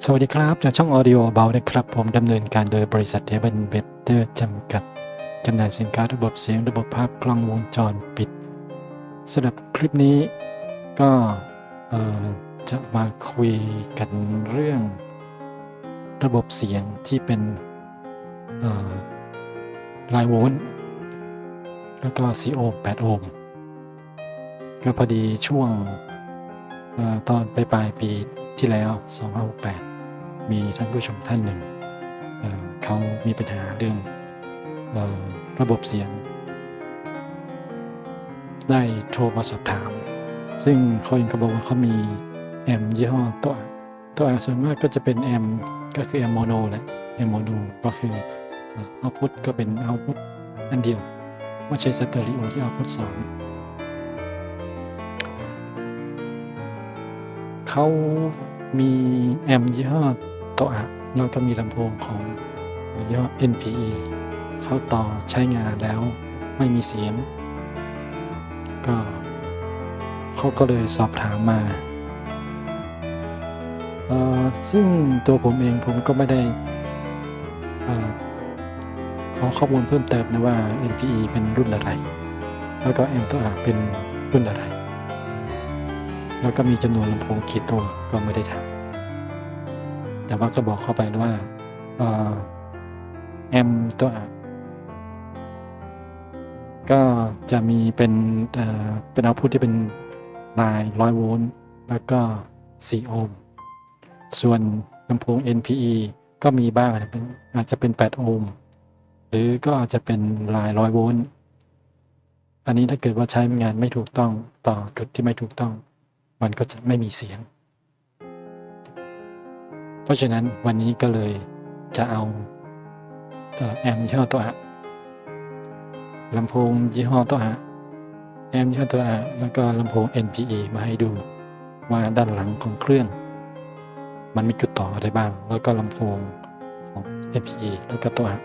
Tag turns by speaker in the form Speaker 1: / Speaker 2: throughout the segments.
Speaker 1: สวัสดีครับจากช่อง Audio เบานะครับ ผมดำเนินการโดยบริษัทเทเบิลเบเตอร์จำกัดจำหน่ายสินค้าระบบเสียงระบบภาพกล้องวงจรปิดสำหรับคลิปนี้ก็จะมาคุยกันเรื่อง ระบบเสียงที่เป็นลายโวลต์แล้วก็4โอ8โอห์มก็พอดีช่วงออตอนปลายๆปี ที่แล้ว 2568 มีท่านผู้ชมท่านหนึ่งเเขามีปัญหาเรื่องออระบบเสียง ได้โทรมาสอบถาม ซึ่งเขาเองก็บอกว่าเขามีแอมยี่ห้อตัวตัวส่วนมากก็จะเป็นแอมก็คือแอมโมโนแหละแอมโมโนก็คือเอาพุทก็เป็นเอาพุทอันเดียวไม่ใช่สเตอริโอที่เอาพุทสองเขา มีแอมยี่ห้อโตอะแล้วก็มีลำโพงของยี่ห้อ NPE เข้าต่อใช้งานแล้วไม่มีเสียง ก็เขาก็เลยสอบถามมา ซึ่งตัวผมเองผมก็ไม่ได้ขอข้อมูลเพิ่มเติมนะว่า NPE เป็นรุ่นอะไร แล้วก็ M ตัว R เป็นรุ่นอะไร แล้วก็มีจำนวนลำโพงกี่ตัวก็ไม่ได้ถามแต่ว่าก็บอกเข้าไปว่าเอ่อ M ตัวก็จะมีเป็นเป็นเอาพุทที่เป็นลายร้อยโวลต์แล้วก็ 4 โอห์ม ส่วนลำโพง NPE ก็มีบ้างเป็นอาจจะเป็น 8 โอห์ม หรือก็อาจจะเป็นลายร้อยโวลต์ อันนี้ถ้าเกิดว่าใช้งานไม่ถูกต้องต่อจุดที่ไม่ถูกต้อง มันก็จะไม่มีเสียง เพราะฉะนั้นวันนี้ก็เลยจะเอาจะแอมยี่ห้อตัวอะลำโพงยี่ห้อตัวอะแอมยี่ห้อตัวอะแล้วก็ลำโพง NPE มาให้ดูว่าด้านหลังของเครื่อง มันมีจุดต่ออะไรบ้าง แล้วก็ลำโพงของ NPE แล้วก็ตัวอะ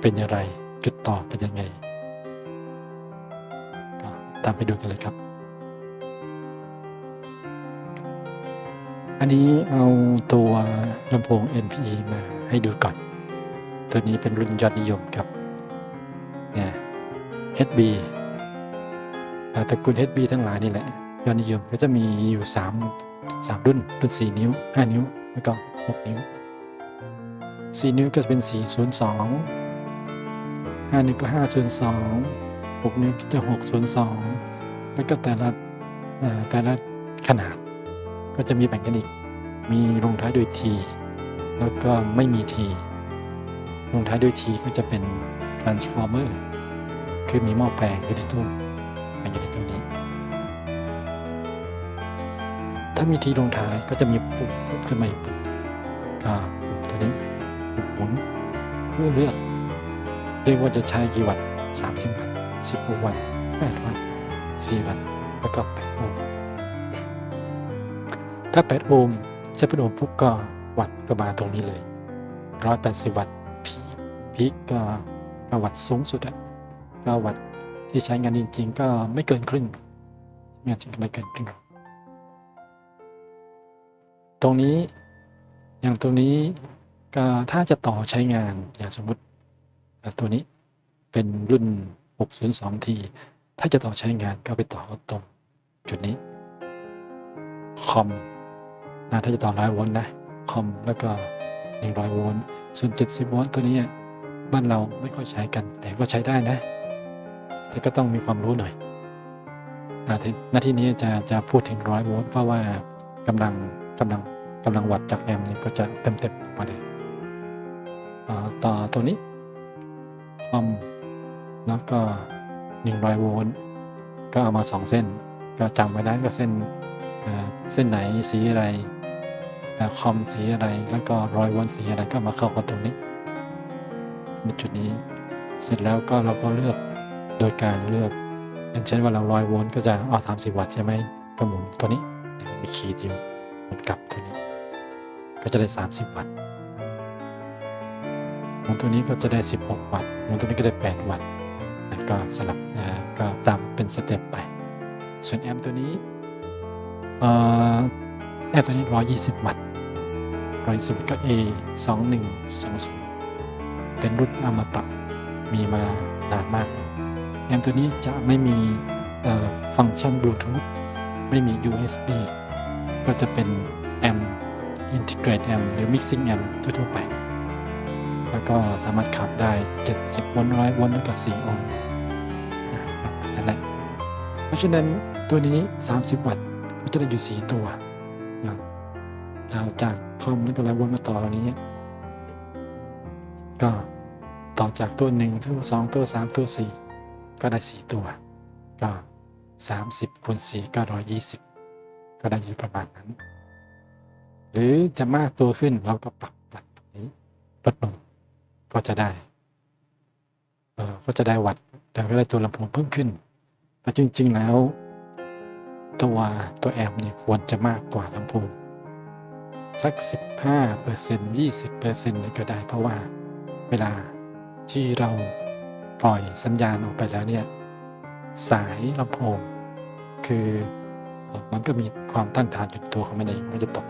Speaker 1: เป็นอย่างไรจุดต่อเป็นยังไงก็ตามไปดูกันเลยครับ อันนี้เอาตัวลำโพง NPE มาให้ดูก่อน ตัวนี้เป็นรุ่นยอดนิยมครับเนี่ย HB ตระกูล HB ทั้งหลายนี่แหละ ยอดนิยมก็จะมีอยู่ 3 3 รุ่น รุ่น 4 นิ้ว 5 นิ้ว แล้วก็ 6 นิ้ว 4 นิ้วก็จะเป็น 402 5นิ้วก็502 6นิ้วก็จะ602 แล้วก็แต่ละแต่ละขนาด ก็จะมีแบ่งกันอีก มีลงท้ายด้วย T แล้วก็ไม่มี T ลงท้ายด้วย T ก็จะเป็น transformer คือมีหม้อแปลงอยู่ในตู้แปลงอยู่ในตู้นี้ ถ้ามี T ลงท้ายก็จะมีปุ่มเพิ่มขึ้นมาอีกปุ่มก็ปุ่มตัวนี้ปุ่มหมุนเพื่อเลือกเรียกว่าจะใช้กี่วัตต์30 วัตต์16วัตต์8วัตต์4วัตต์แล้วก็8โอห์ ถ้า 8 โอห์มใช้เป็นโอห์มปุ๊บก็วัตต์ก็มาตรงนี้เลย 180 วัตต์พีคพีก็ก็วัตต์สูงสุดอะก็วัตต์ที่ใช้งานจริง ๆ ก็ไม่เกินครึ่งงานจริงไม่เกินครึ่งตรงนี้อย่างตรงนี้ก็ถ้าจะต่อใช้งานอย่างสมมุติตัวนี้เป็นรุ่น 602T ถ้าจะต่อใช้งานก็ไปต่อตรงจุดนี้คอม อะถ้าจะต่อร้อยโวลต์นะคอมแล้วก็100โวลต์ส่วน70โวลต์ตัวนี้บ้านเราไม่ค่อยใช้กัน แต่ก็ใช้ได้นะ แต่ก็ต้องมีความรู้หน่อยหน้าที่นี้จะจะพูดถึง100โวลต์เพราะว่ากำลังกำลังกำลังวัดจากแอมป์นี่ก็จะเต็มเต็มๆมาเลยต่อตัวนี้คอมแล้วก็100โวลต์ก็เอามา2เส้น ก็จำไว้ได้ก็เส้นเส้นไหนสีอะไร คอมสีอะไร แล้วก็รอยวนสีอะไรก็มาเข้ากับตรงนี้ในจุดนี้เสร็จแล้วก็เราก็เลือกโดยการเลือกอย่างเช่นว่าเรารอยวนก็จะเอา30วัตต์ใช่ไหมก็หมุนตัวนี้มีขีดอยู่หมุนกลับตัวนี้ ก็จะได้ 30 วัตต์หมุนตัวนี้ก็จะได้ 16 วัตต์หมุนตัวนี้ก็ได้ 8 วัตต์แล้วก็สลับก็ตามเป็นสเต็ปไป ส่วนแอมป์ตัวนี้เอ่อแอมตัวนี้ 120 วัตต์ 120วัตต์ก็ A 2120เป็นรุ่นอมตะมีมานานมากแอมตัวนี้จะไม่มีฟังก์ชันบลูทูธไม่มี USB ก็จะเป็นแอม Integrate Amp หรือ Mixing Amp ทั่วๆไป แล้วก็สามารถขับได้ 70 โวลต์100 โวลต์แล้วก็4โอห์มอะประมาณนั่นแหละเพราะฉะนั้นตัวนี้ 30 วัตต์ก็จะได้อยู่ 4 ตัว เราจากคอมแล้วก็ร้อยโวลต์มาต่อตัวนี้ก็ต่อจากตัวหนึ่งตัวสองตัวสามตัวสี่ก็ได้สี่ตัว ก็สามสิบคูณสี่ก็ร้อยยี่สิบก็ได้อยู่ประมาณนั้น หรือจะมากตัวขึ้นเราก็ปรับวัดตรงนี้ลดลงก็จะได้เออก็จะได้วัดแต่ก็ได้ตัวลำโพงเพิ่มขึ้น แต่จริง ๆ แล้ว ตัวตัวแอมเนี่ยควรจะมากกว่าลำโพง สัก 15เปอร์เซ็นต์20เปอร์เซ็นต์ก็ได้ เพราะว่าเวลาที่เราปล่อยสัญญาณออกไปแล้วเนี่ยสายลำโพง คือมันก็มีความต้านทานอยู่ตัวของมันเองมันจะตก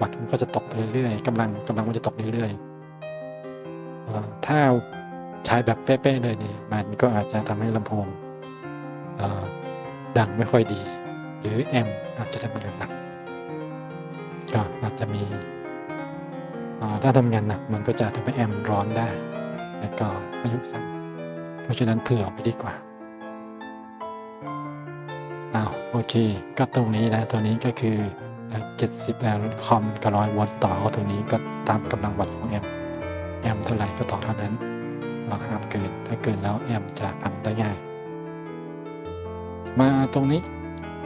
Speaker 1: วัตต์มันก็จะตกไปเรื่อยๆกำลังกำลังมันจะตกเรื่อยๆถ้าใช้แบบเป๊ะๆเลยเนี่ยมันก็อาจจะทำให้ลำโพงดังไม่ค่อยดี หรือแอมป์อาจจะทำงานหนัก ก็อาจจะมี ถ้าทำงานหนักมันก็จะทำให้แอมร้อนได้ แล้วก็อายุสั้น เพราะฉะนั้นเผื่อไปดีกว่าอ้าวโอเค ก็ตรงนี้นะตัวนี้ก็คือ 70แอมคอมกับร้อยวัตต์ต่อตรงนี้ก็ตามกำลังวัตต์ของแอมแอมเท่าไหร่ก็ต่อเท่านั้นเราห้ามเกิน ถ้าเกินแล้วแอมจะพังได้ง่าย มาตรงนี้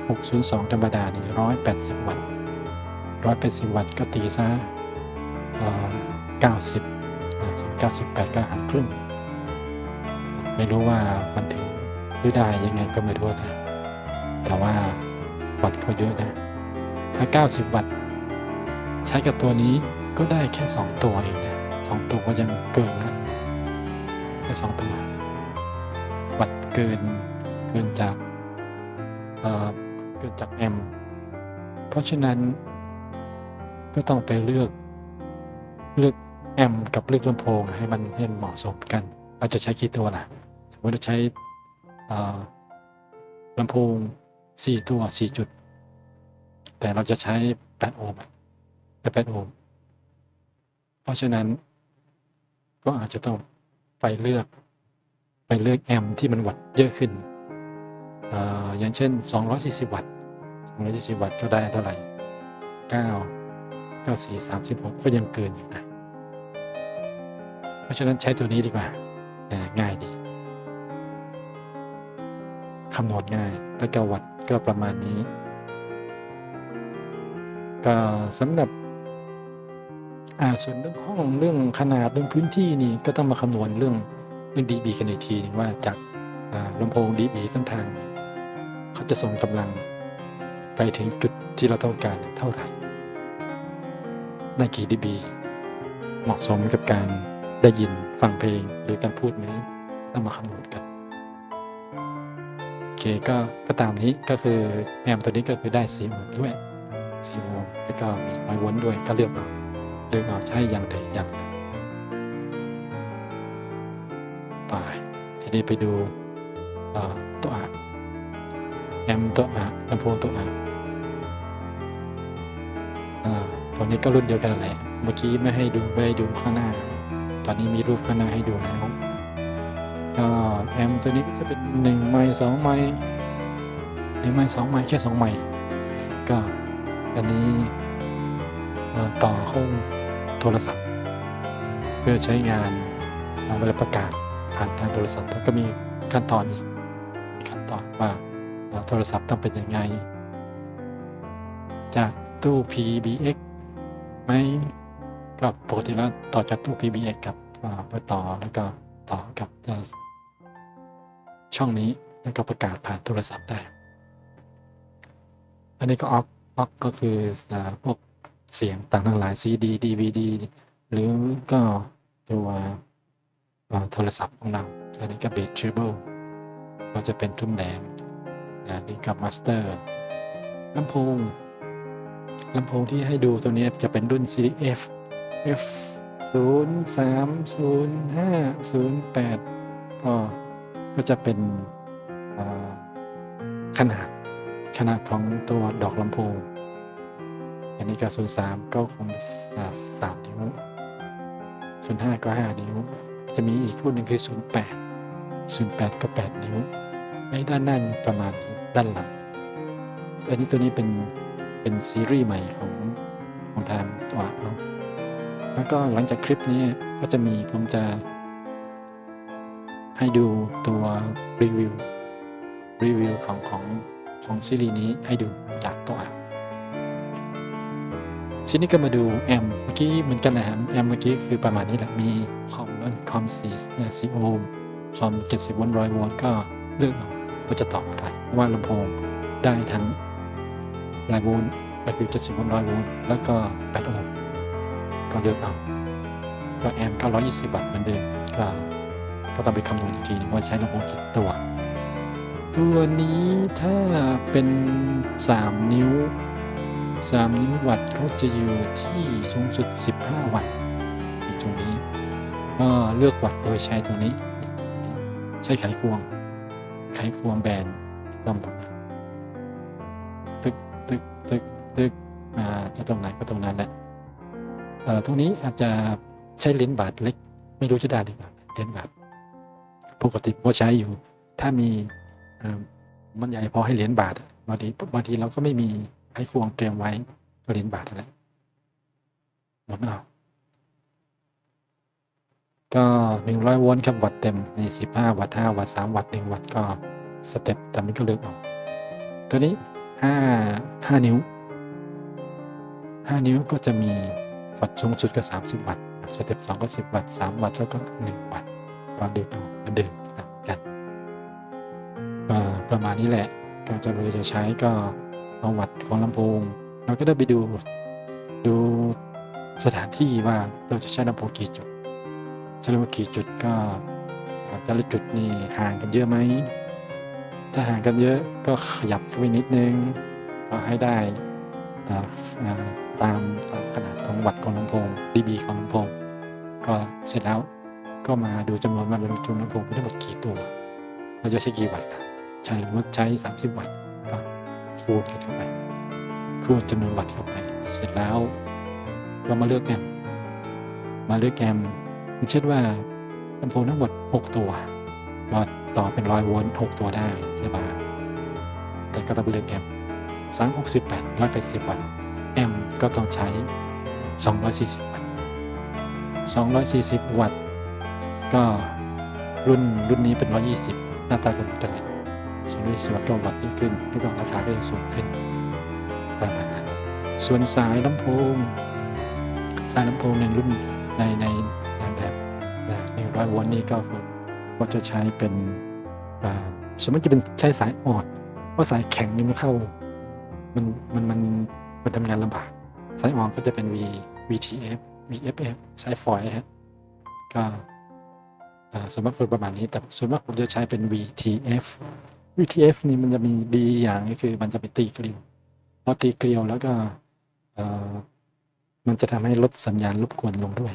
Speaker 1: 602 ธรรมดานี่180 วัตต์ 180วัตต์ก็ตีซะเอ่อ90อ่าส่วน98ก็หารครึ่ง ไม่รู้ว่ามันถึงหรือได้ยังไงก็ไม่รู้นะ แต่ว่าวัตต์ก็เยอะนะ ถ้า 90 วัตต์ใช้กับตัวนี้ก็ได้แค่ 2 ตัวเองนะ2ตัวก็ยังเกินนะแค่2ตัว วัตต์เกินเกินจากเเกินจากแอม เพราะฉะนั้น ก็ต้องไปเลือกเลือกแอมกับเลือกลำโพงให้มันให้เหมาะสมกัน เราจะใช้กี่ตัวล่ะ สมมติเราใช้ลำโพง4ตัว4จุด แต่เราจะใช้8โอห์มอะ8โอห์มเพราะฉะนั้นก็อาจจะต้องไปเลือกไปเลือกแอมที่มันวัตต์เยอะขึ้นเอ่ออย่างเช่น 240 วัตต์240 วัตต์ก็ได้เท่าไหร่ 9 94 36 ก็ยังเกินอยู่นะ เพราะฉะนั้นใช้ตัวนี้ดีกว่า ง่ายดีคำนวณง่าย แล้วก็วัตต์ก็ประมาณนี้ ก็สำหรับอาส่วนเรื่องห้องเรื่องขนาดเรื่องพื้นที่นี่ก็ต้องมาคำนวณเรื่องเรื่อง dB กันอีกทีนึงว่าจากลำโพง dB ต้นทาง เขาจะส่งกำลังไปถึงจุดที่เราต้องการเท่าไหร่ ได้กี่ dB เหมาะสมกับการได้ยินฟังเพลงหรือการพูดไหมต้องมาคำนวณกันโอเคก็ก็ตามนี้ก็คือแอมตัวนี้ก็คือได้4โอห์มด้วย4โอห์มแล้วก็มีร้อยวลต์ด้วยก็เลือกเอาเลือกเอาใช้อย่างใดอย่างหนึ่งไปทีนี้ไปดูตัวอ่านแอมตัวอ่านลำโพงตัวอ่าน อ่าตัวนี้ก็รุ่นเดียวกันแหละ เมื่อกี้ไม่ให้ดูไม่ให้ดูข้างหน้า ตอนนี้มีรูปข้างหน้าให้ดูแล้ว ก็แอมตัวนี้ก็จะเป็นหนึ่งไมล์สองไมล์หนึ่งไมล์สองไมล์แค่สองไมล์ก็อันนี้ต่อเข้าโทรศัพท์ เพื่อใช้งานเวลาประกาศผ่านทางโทรศัพท์แล้วก็มีขั้นตอนอีกมีขั้นตอนว่าโทรศัพท์ต้องเป็นยังไง จากตู้ PBX ไหมก็ปกติแล้วต่อจากตู้ PBX กับไปต่อแล้วก็ต่อกับช่องนี้แล้วก็ประกาศผ่านโทรศัพท์ได้ อันนี้ก็ออกออกก็คือพวกเสียงต่างทั้งหลาย CD DVD หรือก็ตัวโทรศัพท์ของเรา อันนี้ก็เบสทริเบิลก็จะเป็นทุ่มแดงอันนี้กับมาสเตอร์ลำโพง ลำโพงที่ให้ดูตัวนี้จะเป็นรุ่น Series F F 0 3 0 5 0 8ก็ก็จะเป็นขนาดขนาดของตัวดอกลำโพง อันนี้ก็03 ก็คงสามนิ้ว05 ก็ 5 นิ้ว จะมีอีกรุ่นหนึ่งคือ 08 08 ก็ 8 นิ้วไอ้ด้านหน้าประมาณนี้ด้านหลังอันนี้ตัวนี้เป็น เป็นซีรีส์ใหม่ของของทางตัวเนาแล้วก็หลังจากคลิปนี้ก็จะมีผมจะ ให้ดูตัวรีวิวรีวิวของของของซีรีส์นี้ให้ดูจากตัวอะทีนี้ก็มาดูแอมเมื่อกี้เหมือนกันนะครับแอมเมื่อกี้คือประมาณนี้แหละมีคอมคอมสี่สี่โอห์มคอมเจ็ดสิบวลต์ร้อยโวลต์ก็เลือกเอาว่าจะต่ออะไรว่าลำโพงได้ทั้ง ลายโวลต์ก็คือ70โวลต์ร้อยโวลต์แล้วก็8โอห์มก็เลือกเอาก็แอม920วัตต์เหมือนเดิมก็ก็ต้องไปคำนวณอีกทีนึงว่าใช้ลำโพงกี่ตัว ตัวนี้ถ้าเป็น 3 นิ้ว 3 นิ้ววัตต์ก็จะอยู่ที่สูงสุด 15 วัตต์ในตัวนี้ก็เลือกวัตต์โดยใช้ตัวนี้ ใช้ไขควง ไขควงแบนต้องบอกว่าตึก ตึกตึกตึกอ่าจะตรงไหนก็ตรงนั้นแหละเอ่อตรงนี้อาจจะใช้เลนส์บาทเล็ก ไม่รู้จะได้หรือเปล่าเลนส์บาทปกติก็ใช้อยู่ ถ้ามีมันใหญ่พอให้เหรียญบาทบางทีบางทีเราก็ไม่มีไขควงเตรียมไว้ก็เหรียญบาทนั่นแหละหมุนเอาก็100โวลต์ครับวัตต์เต็มใน15วัตต์5วัตต์3วัตต์1วัตต์ก็สเต็ปแตามนี้ก็เลือกเอาตัวนี้ 5 5นิ้ว5นิ้วก็จะมีวัตต์สูงสุดก็ 30 วัตต์สเต็ป2ก็ 10 วัตต์3วัตต์แล้วก็ 1 วัตต์ก็เลือกเอาเหมือนเดิมตามกันประมาณนี้แหละก็จะเราจะใช้ก็เอาวัตต์ของลำโพงเราก็ได้ไปดูดูสถานที่ว่าเราจะใช้ลำโพงกี่จุดใช้ลำโพงกี่จุดก็แต่ละจุดนี่ห่างกันเยอะไหม ถ้าห่างกันเยอะก็ขยับเข้าไปนิดนึง ก็ให้ได้ตามตามขนาดของวัตของลำโพง dB ของลำโพง ก็เสร็จแล้วก็มาดูจำนวนว่าเราจุดลำโพงมีทั้งหมดกี่ตัว เราจะใช้กี่วัตต์ใช้ว่าใช้ 30 วัตต์ก็คูณกันเข้าไปคูณจำนวนวัตต์เข้าไป เสร็จแล้วก็มาเลือกแอมมาเลือกแอมป์อย่างเช่นว่าลำโพงทั้งหมด 6 ตัว ก็ต่อเป็นร้อยโวลต์6ตัวได้สบายแต่ก็ต้องเลือกแอมป์สามหกสิบแปดร้อยแปดสิบวัตต์แอมป์ก็ต้องใช้240วัตต์240วัตต์ก็รุ่นรุ่นนี้เป็น120หน้าตาก็เหมือนกันเลย240วัตต์ก็วัตต์ยิ่งขึ้นแล้วก็ราคาก็จะสูงขึ้นประมาณนั้นส่วนสายลำโพงสายลำโพงในรุ่นในในในแบบ100โวลต์นี้ก็คือ ก็จะใช้เป็นส่วนมากจะเป็นใช้สายอ่อน เพราะสายแข็งนี่มันเข้า มันมันมันมันทำงานลำบาก สายอ่อนก็จะเป็น V VTF VFF สายฝอยฮะก็ส่วนมากเป็นประมาณนี้ แต่ส่วนมากผมจะใช้เป็น VTF VTF นี่มันจะมีดีอย่างก็คือมันจะไปตีเกลียวพอตีเกลียวแล้วก็มันจะทำให้ลดสัญญาณรบกวนลงด้วย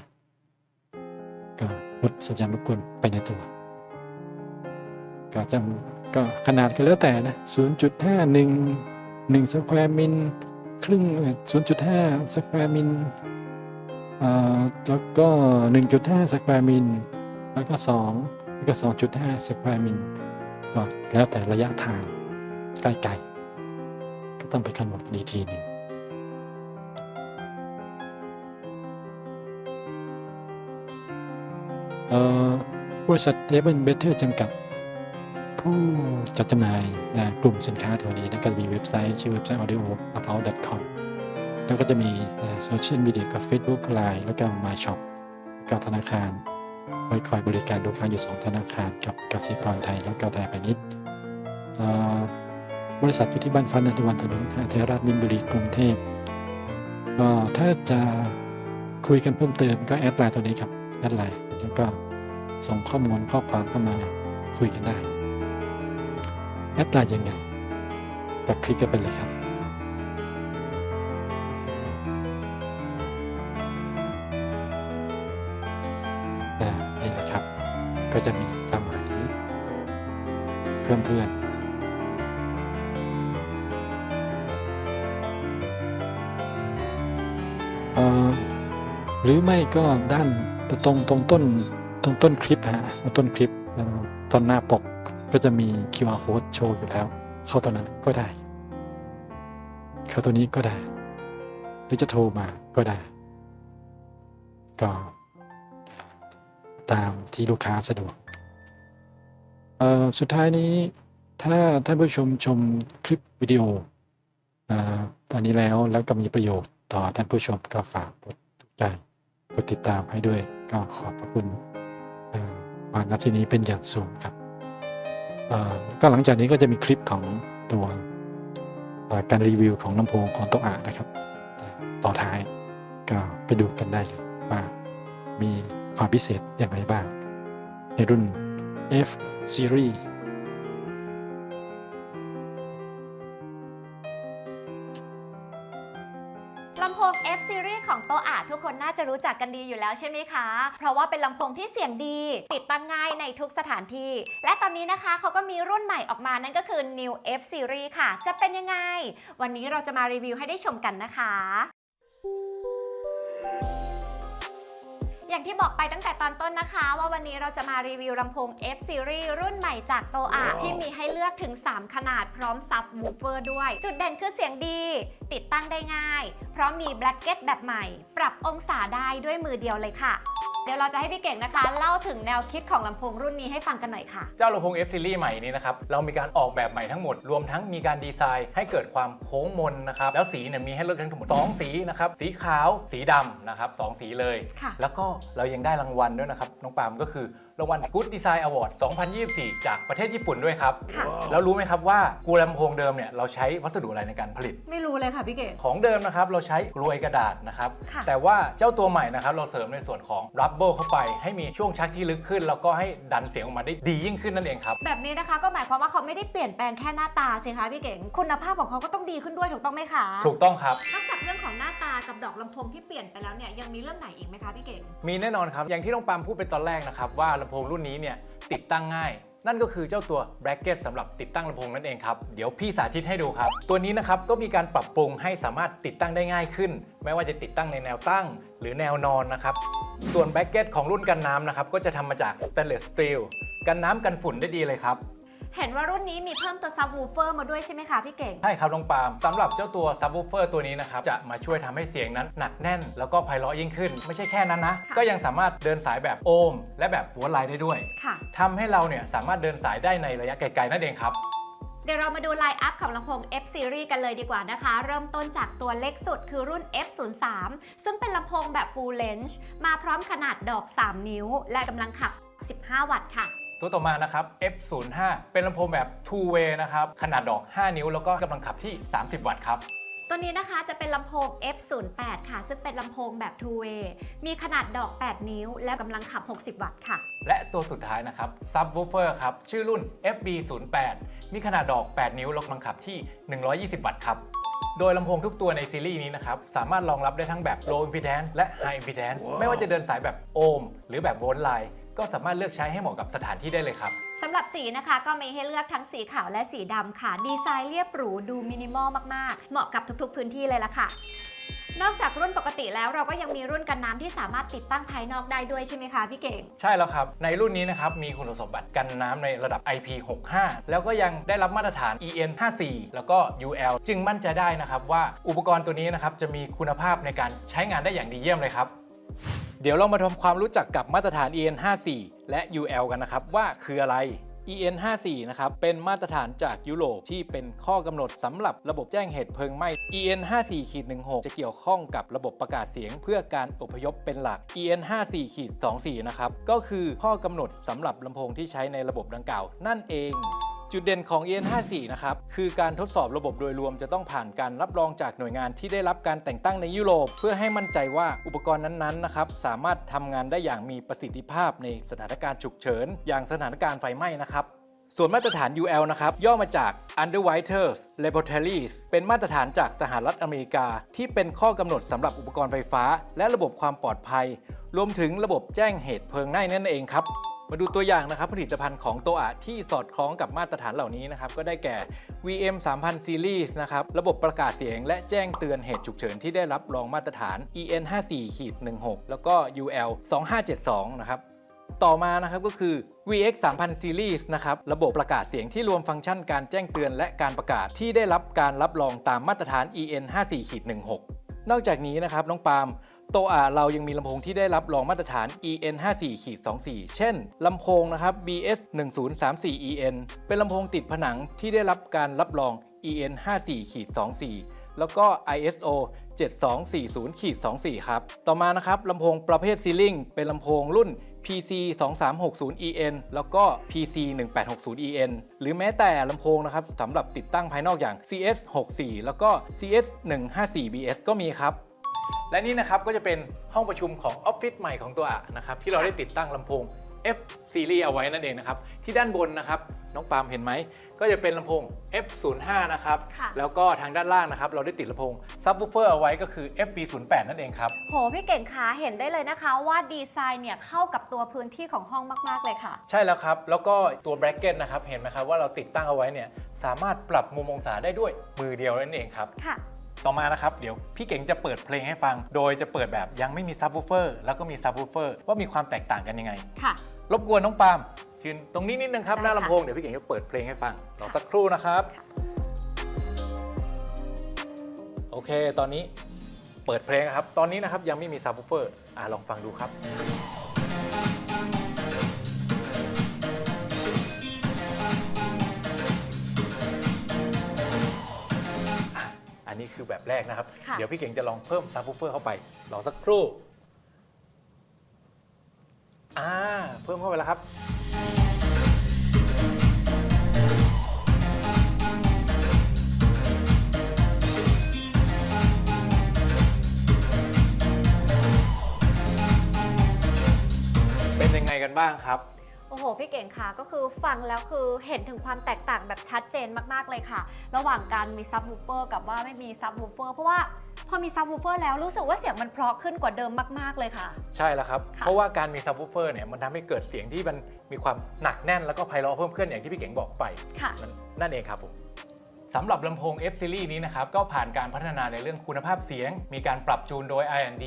Speaker 1: ก็ลดสัญญาณรบกวนไปในตัว ก็จะก็ขนาดก็แล้วแต่นะ0.51 1สแควร์มิลครึ่ง 0.5สแควร์มิลแล้วก็ 1.5สแควร์มิลแล้วก็2แล้วก็ 2.5สแควร์มิลก็แล้วแต่ระยะทางใกล้ๆก็ต้องไปคำนวณอีกทีหนึ่งเอ่อบริษัทเ a เบิลเบเทอร์จำกัด ผู้จัดจำหน่ายนะกลุ่มสินค้าตัวนี้นะก็จะมีเว็บไซต์ชื่อเว็บไซต์ audio about.com แล้วก็จะมีโซเชียลมีเดียกับ Facebook Line แล้วก็ My Shop กับธนาคารไว้คอยบริการลูกค้าอยู่ 2 ธนาคาร กับกสิกรไทยแล้วก็ไทยพาณิชย์บริษัทอยู่ที่บ้านฟ้านันทวันถนนเทราชมินบุรีกรุงเทพก็ถ้าจะคุยกันเพิ่มเติมก็แอดไลน์ตัวนี้ครับแอดไลน์แล้วก็ส่งข้อมูลข้อความเข้ามาคุยกันได้ หน้าตายังไงกดคลิกกันไปเลยครับ นี่แหละครับ ก็จะมีประมานี้ เพื่อนเพื่อนหรือไม่ก็ด้านตรงตรงต้นตรงต้นคลิปฮะต้นคลิปตอนหน้าปก ก็จะมี QR code โชว์อยู่แล้ว เข้าตัวนั้นก็ได้ เข้าตัวนี้ก็ได้ หรือจะโทรมาก็ได้ ก็ตามที่ลูกค้าสะดวกสุดท้ายนี้ถ้าท่านผู้ชมชมคลิปวิดีโอตอนนี้แล้วแล้วก็มีประโยชน์ต่อท่านผู้ชมก็ฝากกดถูกใจกดติดตามให้ด้วยก็ขอบพระคุณมาณที่นี้เป็นอย่างสูงครับ ก็หลังจากนี้ก็จะมีคลิปของตัวการรีวิวของลำโพงของโตอานะครับ ต่อท้ายก็ไปดูกันได้เลยว่ามีความพิเศษอย่างไรบ้าง ในรุ่น F Series
Speaker 2: ลำโพง F Series ของโตอาทุกคนน่าจะรู้จักกันดีอยู่แล้วใช่ไหมคะ เพราะว่าเป็นลำโพงที่เสียงดี ติดตั้งง่ายในทุกสถานที่ และตอนนี้นะคะเขาก็มีรุ่นใหม่ออกมานั่นก็คือ New F Series ค่ะ จะเป็นยังไง วันนี้เราจะมารีวิวให้ได้ชมกันนะคะ อย่างที่บอกไปตั้งแต่ตอนต้นนะคะ ว่าวันนี้เราจะมารีวิวลำโพง F Series รุ่นใหม่จากโตอาที่มีให้เลือกถึง 3 ขนาดพร้อมซับวูฟเฟอร์ด้วย จุดเด่นคือเสียงดี ติดตั้งได้ง่าย เพราะมีแบล็กเก็ตแบบใหม่ ปรับองศาได้ด้วยมือเดียวเลยค่ะ เดี๋ยวเราจะให้พี่เก่งนะคะ เล่าถึงแนวคิดของลำโพงรุ่นนี้ให้ฟังกันหน่อยค่ะ
Speaker 3: เจ้าลำโพง F Series ใหม่นี้นะครับ เรามีการออกแบบใหม่ทั้งหมด รวมทั้งมีการดีไซน์ให้เกิดความโค้งมนนะครับ แล้วสีเนี่ยมีให้เลือกทั้งหมด 2 สีนะครับ สีขาว สีดำนะครับสองสีเลย
Speaker 2: ค่ะ
Speaker 3: แล้วก็เรายังได้รางวัลด้วยนะครับ น้องปาล์มก็คือ รางวัล Good Design Award 2024 จากประเทศญี่ปุ่นด้วยครับ
Speaker 2: ค่ะ
Speaker 3: แล้วรู้ไหมครับว่ากูลำโพงเดิมเนี่ยเราใช้วัสดุอะไรในการผลิต
Speaker 2: ไม่รู้เลยค่ะพี่เก่ง
Speaker 3: ของเดิมนะครับเราใช้กลวยกระดาษนะครับ
Speaker 2: ค่ะ
Speaker 3: แต่ว่าเจ้าตัวใหม่นะครับเราเสริมในส่วนของรับเบิลเข้าไป ให้มีช่วงชักที่ลึกขึ้น แล้วก็ให้ดันเสียงออกมาได้ดียิ่งขึ้นนั่นเองครับ
Speaker 2: แบบนี้นะคะ ก็หมายความว่าเขาไม่ได้เปลี่ยนแปลงแค่หน้าตาสิคะพี่เก่งคุณภาพของเขาก็ต้องดีขึ้นด้วยถูกต้องไหมคะ
Speaker 3: ถูกต้องครับ
Speaker 2: นอกจากเรื่องของหน้าตากับดอกลำโพงที่เปลี่ยนไปแล้วเนี่ยยังมีเรื่องไหนอีกไหมคะพี่เก่ง
Speaker 3: มีแน่นอนครับ อย่างที่น้องปาล์มพูดไปตอนแรกนะครับว่าลำโพงรุ่นนี้เนี่ยติดตั้งง่าย นั่นก็คือเจ้าตัวแบรกเก็ตสำหรับติดตั้งลำโพงนั่นเองครับเดี๋ยวพี่สาธิตให้ดูครับ ตัวนี้นะครับก็มีการปรับปรุงให้สามารถติดตั้งได้ง่ายขึ้น ไม่ว่าจะติดตั้งในแนวตั้ง หรือแนวนอนนะครับส่วนแบรกเก็ตของรุ่นกันน้ำนะครับก็จะทำมาจากสเตนเลสสตีลกันน้ำกันฝุ่นได้ดีเลยครับ
Speaker 2: เห็นว่ารุ่นนี้มีเพิ่มตัวซับวูเฟอร์มาด้วยใช่ไหมคะพี่เก่ง
Speaker 3: ใช่ครับน้องปาล์มสำหรับเจ้าตัวซับ w ูเฟอร์ตัวนี้นะครับ จะมาช่วยทำให้เสียงนั้นหนักแน่น แล้วก็ไพเราะยิ่งขึ้น ไม่ใช่แค่นั้นนะ
Speaker 2: ค่ะ
Speaker 3: ก็ยังสามารถเดินสายแบบโอห์มและแบบหัวไลน์ได้ด้วย
Speaker 2: ค่ะ
Speaker 3: ทำให้เราเนี่ยสามารถเดินสายได้ในระยะไกลๆนั่นเองครับ
Speaker 2: เดี๋ยวเรามาดูไลน์อัพของลำโพง F Series กันเลยดีกว่านะคะ เริ่มต้นจากตัวเล็กสุดคือรุ่น F03 ซึ่งเป็นลำโพงแบบ full range มาพร้อมขนาดดอก 3 นิ้ว และกำลังขับ 15 วัตต์ค่ะ
Speaker 3: ตัวต่อมานะครับ F05 เป็นลำโพงแบบ two way นะครับขนาดดอก 5 นิ้ว แล้วก็กำลังขับที่ 30 วัตต์ครับ
Speaker 2: ตัวนี้นะคะจะเป็นลำโพง F08 ค่ะ ซึ่งเป็นลำโพงแบบ two way มีขนาดดอก 8 นิ้ว และกำลังขับ 60 วัตต์ค่ะ
Speaker 3: และตัวสุดท้ายนะครับ Subwoofer ครับ ชื่อรุ่น FB08 มีขนาดดอก 8 นิ้ว แล้วกำลังขับที่ 120 วัตต์ครับ โดยลำโพงทุกตัวในซีรีส์นี้นะครับ สามารถรองรับได้ทั้งแบบ low impedance และ high impedance ไม่ว่าจะเดินสายแบบโอห์มหรือแบบโวลต์ไลน์ ก็สามารถเลือกใช้ให้เหมาะกับสถานที่ได้เลยครับ
Speaker 2: สำหรับสีนะคะก็มีให้เลือกทั้งสีขาวและสีดำค่ะ ดีไซน์เรียบหรูดูมินิมอลมากๆ เหมาะกับทุกๆพื้นที่เลยล่ะค่ะ นอกจากรุ่นปกติแล้วเราก็ยังมีรุ่นกันน้ำที่สามารถติดตั้งภายนอกได้ด้วยใช่ไหมคะพี่เก่ง
Speaker 3: ใช่แล้วครับ ในรุ่นนี้นะครับ มีคุณสมบัติกันน้ำในระดับ IP65 แล้วก็ยังได้รับมาตรฐาน EN54 แล้วก็ UL จึงมั่นใจได้นะครับว่าอุปกรณ์ตัวนี้นะครับจะมีคุณภาพในการใช้งานได้อย่างดีเยี่ยมเลยครับ เดี๋ยวเรามาทำความรู้จักกับมาตรฐาน EN54 และ UL กันนะครับว่าคืออะไร EN54 นะครับ เป็นมาตรฐานจากยุโรปที่เป็นข้อกำหนดสำหรับระบบแจ้งเหตุเพลิงไหม้ EN54-16 จะเกี่ยวข้องกับระบบประกาศเสียงเพื่อการอพยพเป็นหลัก EN54-24 นะครับ ก็คือข้อกำหนดสำหรับลำโพงที่ใช้ในระบบดังกล่าวนั่นเอง จุดเด่นของ EN54 นะครับ คือการทดสอบระบบโดยรวมจะต้องผ่านการรับรองจากหน่วยงานที่ได้รับการแต่งตั้งในยุโรป เพื่อให้มั่นใจว่าอุปกรณ์นั้นๆนะครับ สามารถทำงานได้อย่างมีประสิทธิภาพในสถานการณ์ฉุกเฉิน อย่างสถานการณ์ไฟไหม้นะครับส่วนมาตรฐาน UL นะครับ ย่อมาจาก Underwriters Laboratories เป็นมาตรฐานจากสหรัฐอเมริกา ที่เป็นข้อกำหนดสำหรับอุปกรณ์ไฟฟ้า และระบบความปลอดภัย รวมถึงระบบแจ้งเหตุเพลิงไหม้นั่นเองครับ มาดูตัวอย่างนะครับผลิตภัณฑ์ของโตอะที่สอดคล้องกับมาตรฐานเหล่านี้นะครับก็ได้แก่ VM 3000 Series นะครับระบบประกาศเสียงและแจ้งเตือนเหตุฉุกเฉินที่ได้รับรองมาตรฐาน EN 54 16แล้วก็ UL 2572นะครับต่อมานะครับก็คือ VX 3000 Series นะครับระบบประกาศเสียงที่รวมฟังก์ชันการแจ้งเตือนและการประกาศที่ได้รับการรับรองตามมาตรฐาน EN 54 16นอกจากนี้นะครับน้องปาล์ม โตอาเรายังมีลำโพงที่ได้รับรองมาตรฐาน EN 54 24 เช่นลำโพงนะครับ BS 1034 EN เป็นลำโพงติดผนังที่ได้รับการรับรอง EN 54 24 แล้วก็ ISO 7240-24 ครับ ต่อมานะครับลำโพงประเภทซีลิงเป็นลำโพงรุ่น PC 2360 EN แล้วก็ PC 1860 EN หรือแม้แต่ลำโพงนะครับสำหรับติดตั้งภายนอกอย่าง CS 64แล้วก็ CS 154 BS ก็มีครับ และนี่นะครับก็จะเป็นห้องประชุมของออฟฟิศใหม่ของตัวอะนะครับที่เราได้ติดตั้งลำโพง F Series เอาไว้นั่นเองนะครับ ที่ด้านบนนะครับ น้องปาล์มเห็นไหม ก็จะเป็นลำโพง F05 นะครับ
Speaker 2: ค่ะ
Speaker 3: แล้วก็ทางด้านล่างนะครับ เราได้ติดลำโพงซับ w ูเฟอร์เอาไว้ก็คือ FB08 นั่นเองครับ
Speaker 2: โห พี่เก่งคะเห็นได้เลยนะคะว่าดีไซน์เนี่ยเข้ากับตัวพื้นที่ของห้องมาก ๆ เลยค่ะ
Speaker 3: ใช่แล้วครับ แล้วก็ตัวแบรกเก็ตนะครับ เห็นไหมครับว่าเราติดตั้งเอาไว้เนี่ยสามารถปรับมุมองศาได้ด้วยมือเดียวนั่นเองครับ
Speaker 2: ค่ะ
Speaker 3: ต่อมานะครับเดี๋ยวพี่เก๋งจะเปิดเพลงให้ฟัง โดยจะเปิดแบบยังไม่มีซับ w ูเฟอร์แล้วก็มีซับ w ูเฟอร์ว่ามีความแตกต่างกันยังไง
Speaker 2: ค่ะ
Speaker 3: รบกวนน้องปาล์มยืนตรงนี้นิดนึงครับ
Speaker 2: ได้
Speaker 3: หน้า
Speaker 2: ค่ะ
Speaker 3: ลำโพงเดี๋ยวพี่เก๋งจะเปิดเพลงให้ฟังรอสักครู่นะครับ โอเค ตอนนี้เปิดเพลงครับ ตอนนี้นะครับยังไม่มีซับ w ูเฟอร์อ่าลองฟังดูครับ นนี้คือแบบแรกนะครับ
Speaker 2: ค่ะ
Speaker 3: เดี๋ยวพี่เก่งจะลองเพิ่มซับ w ูเฟอร์เข้าไปรอสักครู่ อ่า เพิ่มเข้าไปแล้วครับ เป็นยังไงกันบ้างครับ
Speaker 2: โอ้โห พี่เก่งค่ะ ก็คือฟังแล้วคือเห็นถึงความแตกต่างแบบชัดเจนมากๆเลยค่ะ ระหว่างการมีซับ w ูเฟอร์กับว่าไม่มีซับ w ูเฟอร์เพราะว่าพอมีซับ w ูเฟอร์แล้วรู้สึกว่าเสียงมันเพราะขึ้นกว่าเดิมมากๆเลยค่ะ
Speaker 3: ใช่แล้วครับ
Speaker 2: ค่ะ
Speaker 3: เพราะว่าการมีซับ w ูเฟอร์เนี่ยมันทำให้เกิดเสียงที่มันมีความหนักแน่นแล้วก็ไพเราะเพิ่มขึ้นอย่างที่พี่เก่งบอกไป
Speaker 2: ค่ะ
Speaker 3: นั่นนั่นเองครับผมสำหรับลำโพง F Series นี้นะครับก็ผ่านการพัฒนาในเรื่องคุณภาพเสียง มีการปรับจูนโดย R&D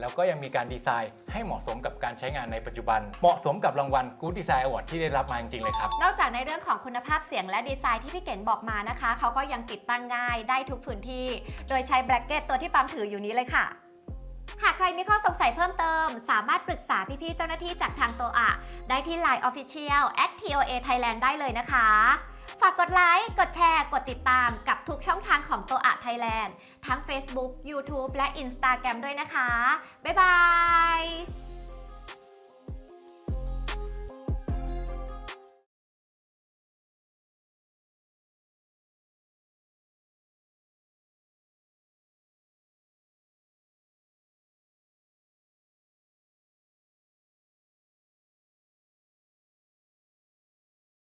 Speaker 3: แล้วก็ยังมีการดีไซน์ให้เหมาะสมกับการใช้งานในปัจจุบัน เหมาะสมกับรางวัล Good Design Award ที่ได้รับมาจริงๆเลยครับ
Speaker 2: นอกจากในเรื่องของคุณภาพเสียงและดีไซน์ที่พี่เก่งบอกมานะคะ เขาก็ยังติดตั้งง่ายได้ทุกพื้นที่ โดยใช้แบล็กเก็ตตัวที่ปั๊มถืออยู่นี้เลยค่ะ หากใครมีข้อสงสัยเพิ่มเติม สามารถปรึกษาพี่ๆเจ้าหน้าที่จากทางโตอะได้ที่ Line Official at TOA Thailand ได้เลยนะคะ ฝากกดไลค์ กดแชร์ กดติดตามกับทุกช่องทางของโตอะไทยแลนด์ ทั้ง Facebook YouTube และ Instagram ด้วยนะคะ บ๊ายบาย